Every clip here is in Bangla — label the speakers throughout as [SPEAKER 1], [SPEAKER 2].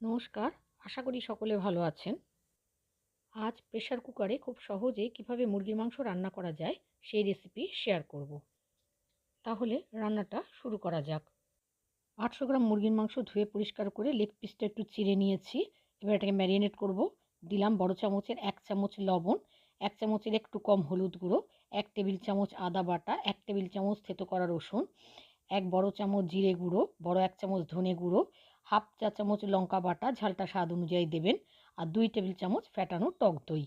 [SPEAKER 1] নমস্কার, আশা করি সকলে ভালো আছেন। আজ প্রেশার কুকারে খুব সহজে কীভাবে মুরগির মাংস রান্না করা যায় সেই রেসিপি শেয়ার করব। তাহলে রান্নাটা শুরু করা যাক। আটশো গ্রাম মুরগির মাংস ধুয়ে পরিষ্কার করে লেগ পিসটা একটু চিড়ে নিয়েছি। এবার এটাকে ম্যারিনেট করব। দিলাম বড় চামচের এক চামচ লবণ, এক চামচের একটু কম হলুদ গুঁড়ো, এক টেবিল চামচ আদা বাটা, এক টেবিল চামচ থেতো করা রসুন, এক বড় চামচ জিরে গুঁড়ো, বড় এক চামচ ধনে গুঁড়ো হাফ চা চামচ লঙ্কা বাটা, ঝালটা স্বাদ অনুযায়ী দেবেন আর দুই টেবিল চামচ ফ্যাটানো টক দই।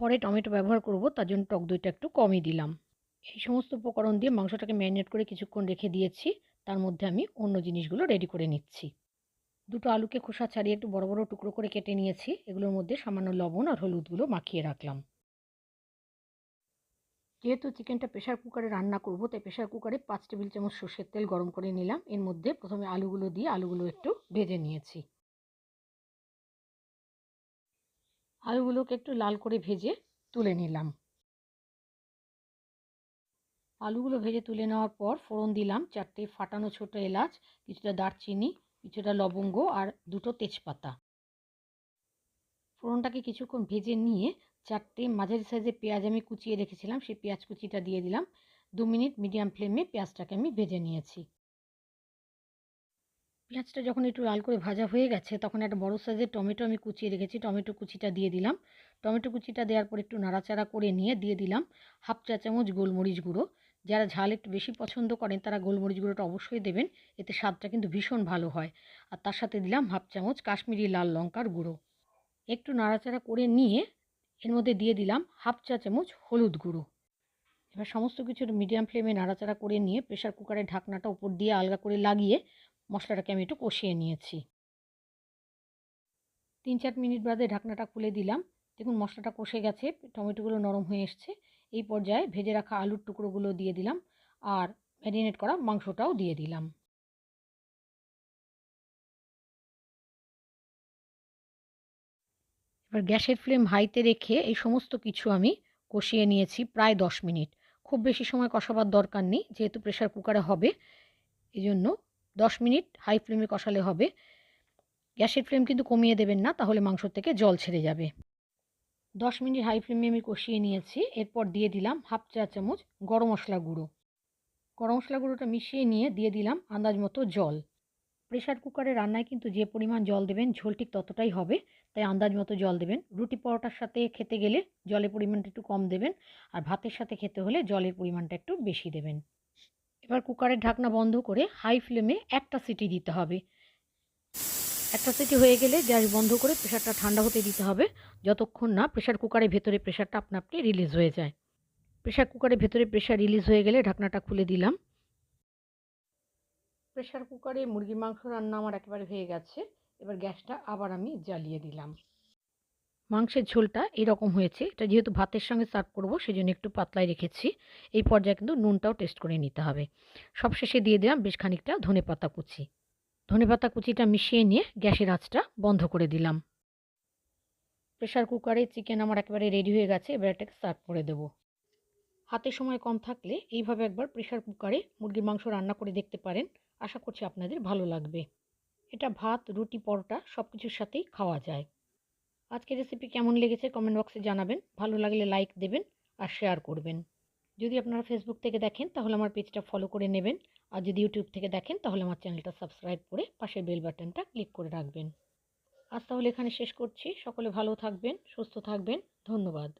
[SPEAKER 1] পরে টমেটো ব্যবহার করব, তার জন্য টক দইটা একটু কমই দিলাম। এই সমস্ত উপকরণ দিয়ে মাংসটাকে ম্যারিনেট করে কিছুক্ষণ রেখে দিয়েছি, তার মধ্যে আমি অন্য জিনিসগুলো রেডি করে নিচ্ছি। দুটো আলুকে খোসা ছাড়িয়ে একটু বড় বড় টুকরো করে কেটে নিয়েছি, এগুলোর মধ্যে সামান্য লবণ আর হলুদগুলো মাখিয়ে রাখলাম। যেহেতু চিকেনটা প্রেশার কুকারে রান্না করব, তাই প্রেশার কুকারে পাঁচ টেবিল চামচ সর্ষের তেল গরম করে নিলাম। এর মধ্যে প্রথমে আলুগুলো দিয়ে আলুগুলো একটু ভেজে নিয়েছি। আলুগুলোকে একটু লাল করে ভেজে তুলে নিলাম। আলুগুলো ভেজে তুলে নেওয়ার পর ফোড়ন দিলাম, চারটে ফাটানো ছোট এলাচ, কিছুটা দারচিনি, কিছুটা লবঙ্গ আর দুটো তেজপাতা। ফোড়নটাকে কিছুক্ষণ ভেজে নিয়ে চারটে মাঝারি সাইজের পেঁয়াজ আমি কুচিয়ে রেখেছিলাম, সেই পেঁয়াজ কুচিটা দিয়ে দিলাম। দু মিনিট মিডিয়াম ফ্লেমে পেঁয়াজটাকে আমি ভেজে নিয়েছি। পেঁয়াজটা যখন একটু লাল করে ভাজা হয়ে গেছে, তখন একটা বড় সাইজের টমেটো আমি কুচিয়ে রেখেছি, টমেটো কুচিটা দিয়ে দিলাম। টমেটো কুচিটা দেওয়ার পর একটু নাড়াচাড়া করে নিয়ে দিয়ে দিলাম হাফ চা চামচ গোলমরিচ গুঁড়ো। যারা ঝাল একটু বেশি পছন্দ করেন, তারা গোলমরিচ গুঁড়োটা অবশ্যই দেবেন, এতে স্বাদটা কিন্তু ভীষণ ভালো হয়। আর তার সাথে দিলাম হাফ চামচ কাশ্মীরি লাল লঙ্কার গুঁড়ো। একটু নাড়াচাড়া করে নিয়ে এর মধ্যে দিয়ে দিলাম হাফ চা চামচ হলুদ গুঁড়ো। এবার সমস্ত কিছুর মিডিয়াম ফ্লেমে নাড়াচাড়া করে নিয়ে প্রেশার কুকারের ঢাকনাটা উপর দিয়ে আলগা করে লাগিয়ে মশলাটাকে আমি একটু কষিয়ে নিয়েছি। তিন চার মিনিট বাদে ঢাকনাটা খুলে দিলাম। দেখুন মশলাটা কষে গেছে টমেটোগুলো নরম হয়ে এসছে। এই পর্যায়ে ভেজে রাখা আলুর টুকরোগুলো দিয়ে দিলাম আর ম্যারিনেট করা মাংসটাও দিয়ে দিলাম। এবার গ্যাসের ফ্লেম হাইতে রেখে এই সমস্ত কিছু আমি কষিয়ে নিয়েছি প্রায় দশ মিনিট। খুব বেশি সময় কষাবার দরকার নেই, যেহেতু প্রেশার কুকারে হবে। এই জন্য দশ মিনিট হাই ফ্লেমে কষালে হবে। গ্যাসের ফ্লেম কিন্তু কমিয়ে দেবেন না, তাহলে মাংস থেকে জল ছেড়ে যাবে। দশ মিনিট হাই ফ্লেমে আমি কষিয়ে নিয়েছি। এরপর দিয়ে দিলাম হাফ চা চামচ গরম মশলা গুঁড়ো। গরম মশলা গুঁড়োটা মিশিয়ে নিয়ে দিয়ে দিলাম আন্দাজ মতো জল। প্রেশার কুকারে রান্নায় কিন্তু যে পরিমাণ জল দেবেন, ঝোল ঠিক ততটাই হবে। তাই আন্দাজ মতো জল দেবেন। রুটি পরোটার সাথে খেতে গেলে জলের পরিমাণটা একটু কম দেবেন আর ভাতের সাথে খেতে হলে জলের পরিমাণটা একটু বেশি দেবেন। এবার কুকারের ঢাকনা বন্ধ করে হাই ফ্লেমে একটা সিটি দিতে হবে। একটা সিটি হয়ে গেলে গ্যাস বন্ধ করে প্রেশারটা ঠান্ডা হতে দিতে হবে। যতক্ষণ না প্রেশার কুকারের ভেতরে প্রেশারটা আপনা আপনি রিলিজ হয়ে যায়। প্রেশার কুকারের ভেতরে প্রেশার রিলিজ হয়ে গেলে ঢাকনাটা খুলে দিলাম। প্রেশার কুকারে মুরগির মাংস রান্না আমার একেবারে হয়ে গেছে। এবার গ্যাসটা আবার আমি জ্বালিয়ে দিলাম। মাংসের ঝোলটা এরকম হয়েছে। এটা যেহেতু ভাতের সঙ্গে সার্ভ করব সেই জন্য একটু পাতলায় রেখেছি। এই পর্যায়ে কিন্তু নুনটাও টেস্ট করে নিতে হবে। সবশেষে দিয়ে দিলাম বেশ খানিকটা ধনে পাতা কুচি। ধনে পাতা কুচিটা মিশিয়ে নিয়ে গ্যাসের আঁচটা বন্ধ করে দিলাম। প্রেশার কুকারে চিকেন আমার একেবারে রেডি হয়ে গেছে। এবার এটাকে সার্ভ করে দেবো। হাতে সময় কম থাকলে এইভাবে একবার প্রেশার কুকারে মুরগির মাংস রান্না করে দেখতে পারেন। আশা করছি আপনাদের ভালো লাগবে। এটা ভাত, রুটি, পরোটা সব কিছুর সাথেই খাওয়া যায়। আজকের রেসিপি কেমন লেগেছে কমেন্ট বক্সে জানাবেন। ভালো লাগলে লাইক দেবেন আর শেয়ার করবেন। যদি আপনারা ফেসবুক থেকে দেখেন তাহলে আমার পেজটা ফলো করে নেবেন। আর যদি ইউটিউব থেকে দেখেন তাহলে আমার চ্যানেলটা সাবস্ক্রাইব করে পাশের বেল বাটনটা ক্লিক করে রাখবেন। আজ তাহলে এখানে শেষ করছি। সকলে ভালো থাকবেন, সুস্থ থাকবেন। ধন্যবাদ।